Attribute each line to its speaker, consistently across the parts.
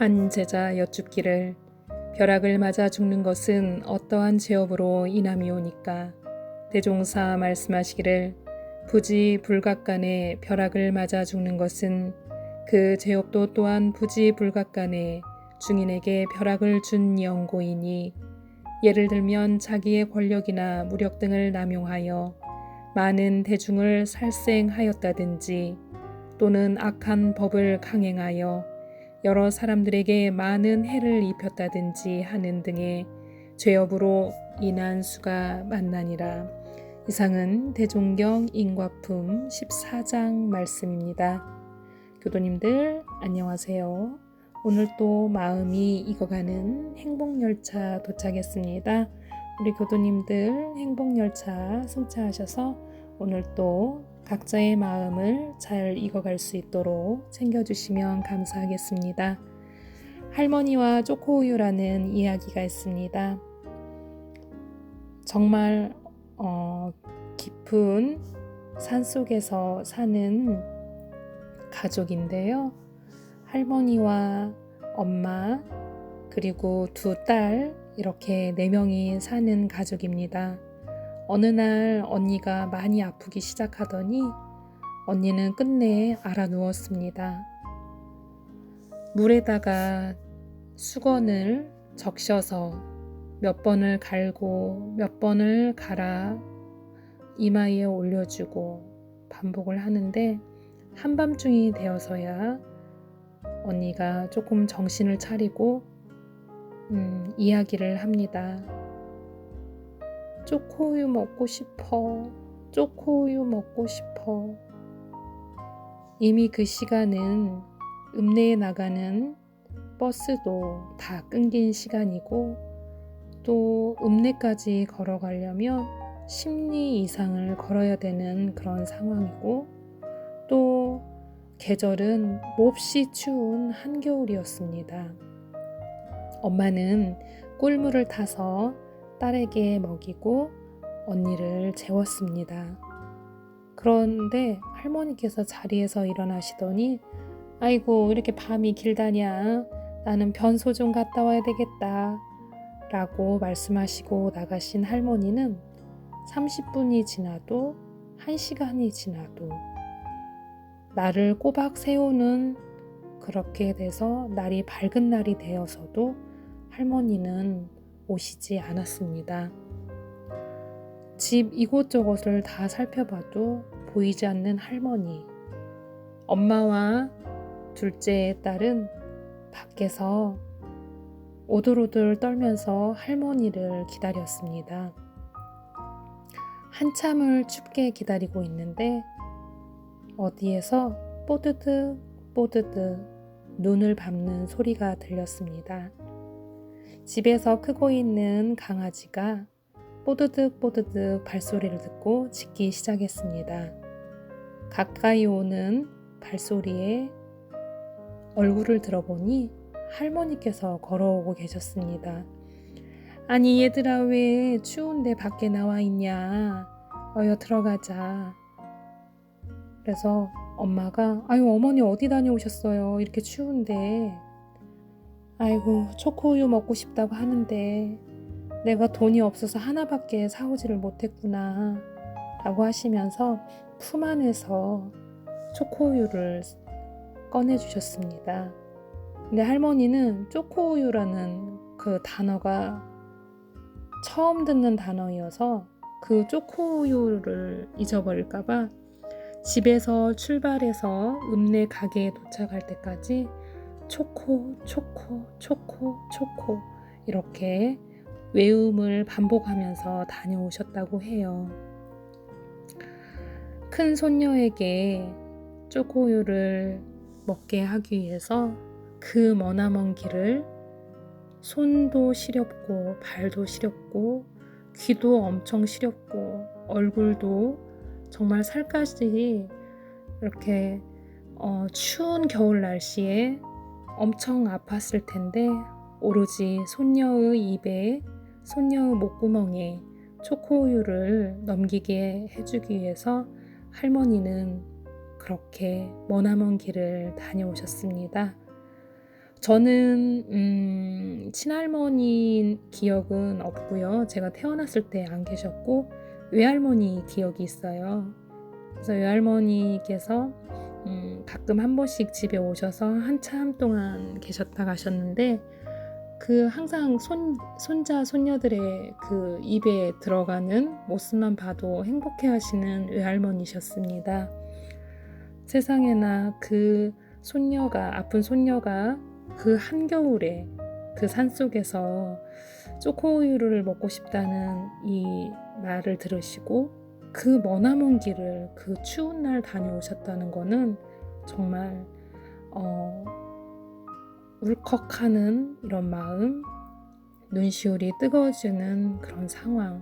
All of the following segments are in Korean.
Speaker 1: 한 제자 여쭙기를 벼락을 맞아 죽는 것은 어떠한 죄업으로 인함이오니까. 대종사 말씀하시기를 부지 불각간에 벼락을 맞아 죽는 것은 그 죄업도 또한 부지 불각간에 중인에게 벼락을 준 영고이니 예를 들면 자기의 권력이나 무력 등을 남용하여 많은 대중을 살생하였다든지 또는 악한 법을 강행하여 여러 사람들에게 많은 해를 입혔다든지 하는 등의 죄업으로 인한 수가 만나니라. 이상은 대종경 인과품 14장 말씀입니다. 교도님들 안녕하세요. 오늘 또 마음이 익어가는 행복열차 도착했습니다. 우리 교도님들 행복열차 승차하셔서 오늘 또 각자의 마음을 잘 익어갈 수 있도록 챙겨주시면 감사하겠습니다. 할머니와 쪼코우유라는 이야기가 있습니다. 정말 어, 깊은 산 속에서 사는 가족인데요. 할머니와 엄마 그리고 두 딸 이렇게 네 명이 사는 가족입니다. 어느 날 언니가 많이 아프기 시작하더니 언니는 끝내 알아 누웠습니다. 물에다가 수건을 적셔서 몇 번을 갈고 몇 번을 갈아 이마에 올려주고 반복을 하는데 한밤중이 되어서야 언니가 조금 정신을 차리고 음, 이야기를 합니다. 초코우유 먹고 싶어. 초코우유 먹고 싶어. 이미 그 시간은 읍내에 나가는 버스도 다 끊긴 시간이고 또 읍내까지 걸어가려면 10리 이상을 걸어야 되는 그런 상황이고 또 계절은 몹시 추운 한겨울이었습니다. 엄마는 꿀물을 타서 딸에게 먹이고 언니를 재웠습니다. 그런데 할머니께서 자리에서 일어나시더니 아이고 이렇게 밤이 길다냐 나는 변소 좀 갔다 와야 되겠다 라고 말씀하시고 나가신 할머니는 30분이 지나도 1시간이 지나도 나를 꼬박 세우는 그렇게 돼서 날이 밝은 날이 되어서도 할머니는 오시지 않았습니다. 집 이곳저곳을 다 살펴봐도 보이지 않는 할머니. 엄마와 둘째의 딸은 밖에서 오돌오돌 떨면서 할머니를 기다렸습니다. 한참을 춥게 기다리고 있는데 어디에서 뽀드득 뽀드득 눈을 밟는 소리가 들렸습니다. 집에서 크고 있는 강아지가 뽀드득 뽀드득 발소리를 듣고 짖기 시작했습니다. 가까이 오는 발소리에 얼굴을 들어보니 할머니께서 걸어오고 계셨습니다. 아니 얘들아 왜 추운데 밖에 나와 있냐? 어여 들어가자. 그래서 엄마가 아유 어머니 어디 다녀오셨어요? 이렇게 추운데 아이고 초코우유 먹고 싶다고 하는데 내가 돈이 없어서 하나밖에 사오지를 못했구나 라고 하시면서 품 안에서 초코우유를 꺼내 주셨습니다. 근데 할머니는 초코우유라는 그 단어가 처음 듣는 단어이어서 그 초코우유를 잊어버릴까봐 집에서 출발해서 읍내 가게에 도착할 때까지 초코, 초코, 초코, 초코 이렇게 외음을 반복하면서 다녀오셨다고 해요. 큰 손녀에게 초코우유를 먹게 하기 위해서 그 머나먼 길을 손도 시렵고 발도 시렵고 귀도 엄청 시렵고 얼굴도 정말 살까지 이렇게 어, 추운 겨울 날씨에 엄청 아팠을 텐데 오로지 손녀의 입에 손녀의 목구멍에 초코우유를 넘기게 해주기 위해서 할머니는 그렇게 머나먼 길을 다녀오셨습니다. 저는 음, 친할머니 기억은 없고요. 제가 태어났을 때 안 계셨고 외할머니 기억이 있어요. 그래서 외할머니께서 음, 가끔 한 번씩 집에 오셔서 한참 동안 계셨다 가셨는데 그 항상 손, 손자 손녀들의 그 입에 들어가는 모습만 봐도 행복해 하시는 외할머니셨습니다. 세상에나 그 손녀가 아픈 손녀가 그 한겨울에 그 산속에서 초코우유를 먹고 싶다는 이 말을 들으시고 그 머나먼 길을 그 추운 날 다녀오셨다는 거는 정말 어, 울컥하는 이런 마음, 눈시울이 뜨거워지는 그런 상황.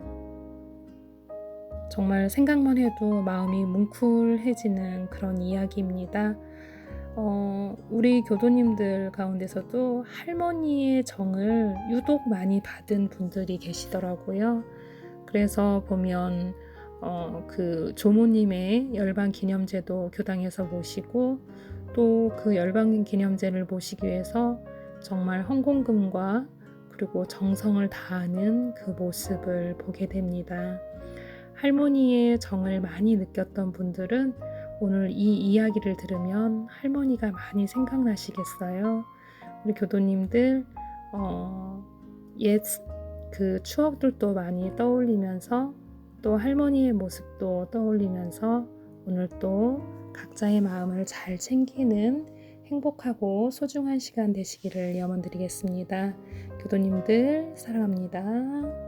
Speaker 1: 정말 생각만 해도 마음이 뭉클해지는 그런 이야기입니다. 어, 우리 교도님들 가운데서도 할머니의 정을 유독 많이 받은 분들이 계시더라고요. 그래서 보면 어, 그 조모님의 열반 기념제도 교당에서 모시고 또 그 열반 기념제를 모시기 위해서 정말 헌공금과 그리고 정성을 다하는 그 모습을 보게 됩니다. 할머니의 정을 많이 느꼈던 분들은 오늘 이 이야기를 들으면 할머니가 많이 생각나시겠어요. 우리 교도님들 어, 옛그 추억들도 많이 떠올리면서 또 할머니의 모습도 떠올리면서 오늘 또 각자의 마음을 잘 챙기는 행복하고 소중한 시간 되시기를 염원드리겠습니다. 교도님들 사랑합니다.